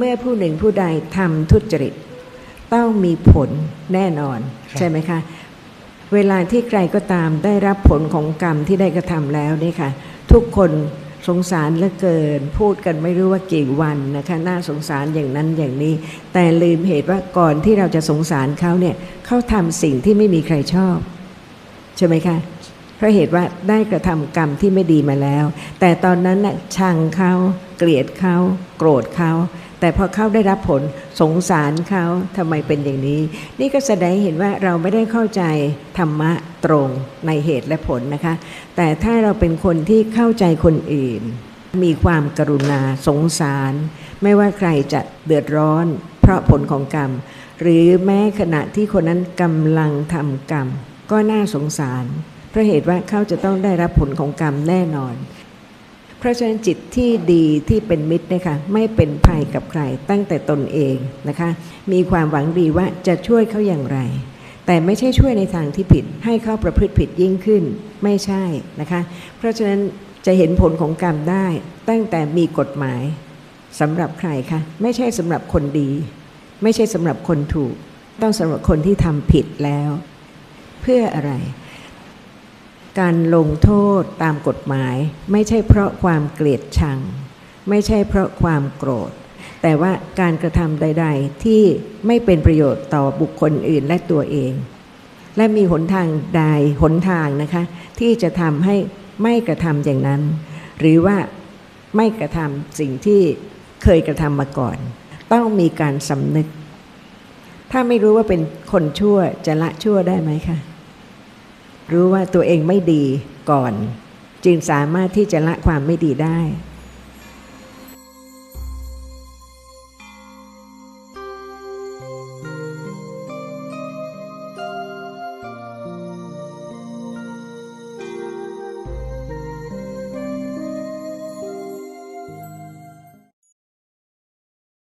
เมื่อผู้หนึ่งผู้ใดทำทุจริต ต้องมีผลแน่นอนครับใช่ไหมคะ เวลาที่ใครก็ตามได้รับผลของกรรมที่ได้กระทำแล้วนี่ค่ะ ทุกคนสงสารเหลือเกิน พูดกันไม่รู้ว่ากี่วันนะคะน่าสงสารอย่างนั้นอย่างนี้ แต่ลืมเหตุว่าก่อนที่เราจะสงสารเขาเนี่ยเขาทำสิ่งที่ไม่มีใครชอบ ใช่ไหมคะเพราะเหตุว่าได้กระทำกรรมที่ไม่ดีมาแล้ว แต่ตอนนั้นน่ะชังเขาเกลียดเขาโกรธเขา แต่พอเขาได้รับผลสงสารเขาทำไมเป็นอย่างนี้ นี่ก็แสดงให้เห็นว่าเราไม่ได้เข้าใจธรรมะตรงในเหตุและผลนะคะ แต่ถ้าเราเป็นคนที่เข้าใจคนอื่น มีความกรุณาสงสาร ไม่ว่าใครจะเดือดร้อน เพราะผลของกรรม หรือแม้ขณะที่คนนั้นกำลังทำกรรม ก็น่าสงสารเพราะเหตุว่าเขาจะต้องได้รับผลของกรรมแน่นอน เพราะฉะนั้นจิตที่ดีที่เป็นมิตรนะคะไม่เป็นภัยกับใครตั้งแต่ตนเองนะคะ มีความหวังดีว่าจะช่วยเขาอย่างไร แต่ไม่ใช่ช่วยในทางที่ผิด ให้เขาประพฤติผิดยิ่งขึ้นไม่ใช่นะคะ เพราะฉะนั้นจะเห็นผลของกรรมได้ตั้งแต่มีกฎหมายสำหรับใครคะไม่ใช่สำหรับคนดี ไม่ใช่สำหรับคนถูก ต้องสำหรับคนที่ทำผิดแล้ว เพื่ออะไร การลงโทษตามกฎหมาย ไม่ใช่เพราะความเกลียดชัง ไม่ใช่เพราะความโกรธ แต่ว่าการกระทำใด ๆ ที่ไม่เป็นประโยชน์ต่อบุคคลอื่นและตัวเอง และมีหนทางใดหนทางนะคะ ที่จะทำให้ไม่กระทำอย่างนั้น หรือว่าไม่กระทำสิ่งที่เคยกระทำมาก่อน ต้องมีการสำนึก ถ้าไม่รู้ว่าเป็นคนชั่วจะละชั่วได้ไหมคะ รู้ว่าตัวเองไม่ดีก่อน จึงสามารถที่จะละความไม่ดีได้